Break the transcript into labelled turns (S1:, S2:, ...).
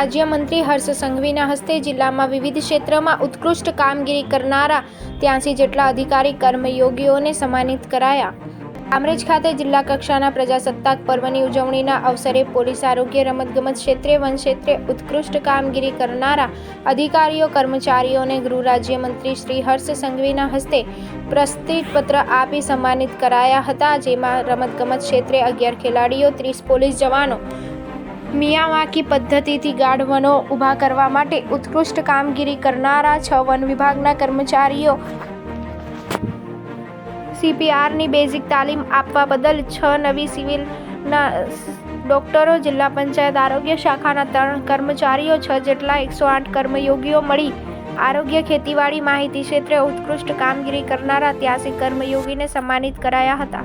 S1: રાજ્યમંત્રી હર્ષ સંઘવીના હસ્તે જિલ્લામાં વિવિધ ક્ષેત્રમાં ઉત્કૃષ્ટ કામગીરી કરનારા ત્યાંસી જેટલા અધિકારી, કર્મયોગીઓને સન્માનિત કરાયા. કામરેજ ખાતે જિલ્લા કક્ષાના પ્રજાસત્તાક પર્વની ઉજવણીના અવસરે પોલીસ આરોગ્ય રમતગમત ક્ષેત્રે, વન ક્ષેત્રે ઉત્કૃષ્ટ કામગીરી કરનારા અધિકારીઓ, કર્મચારીઓને ગૃહ રાજ્યમંત્રી શ્રી હર્ષ સંઘવીના હસ્તે પ્રસ્તુતિપત્ર આપી સન્માનિત કરાયા હતા, જેમાં રમતગમત ક્ષેત્રે અગિયાર ખેલાડીઓ, ત્રીસ પોલીસ જવાનો મિયાવાકી પદ્ધતિથી ગાઢ વનો ઊભા કરવા માટે ઉત્કૃષ્ટ કામગીરી કરનારા છ વન વિભાગના કર્મચારીઓ સીપીઆરની બેઝિક તાલીમ આપવા બદલ છ નવી સિવિલના ડોક્ટરો, જિલ્લા પંચાયત આરોગ્ય શાખાના ત્રણ કર્મચારીઓ, છ જેટલા એકસો આઠ કર્મયોગીઓ મળી. આરોગ્ય ખેતીવાડી માહિતી ક્ષેત્રે ઉત્કૃષ્ટ કામગીરી કરનારા ત્યાસી કર્મયોગીને સન્માનિત કરાયા હતા.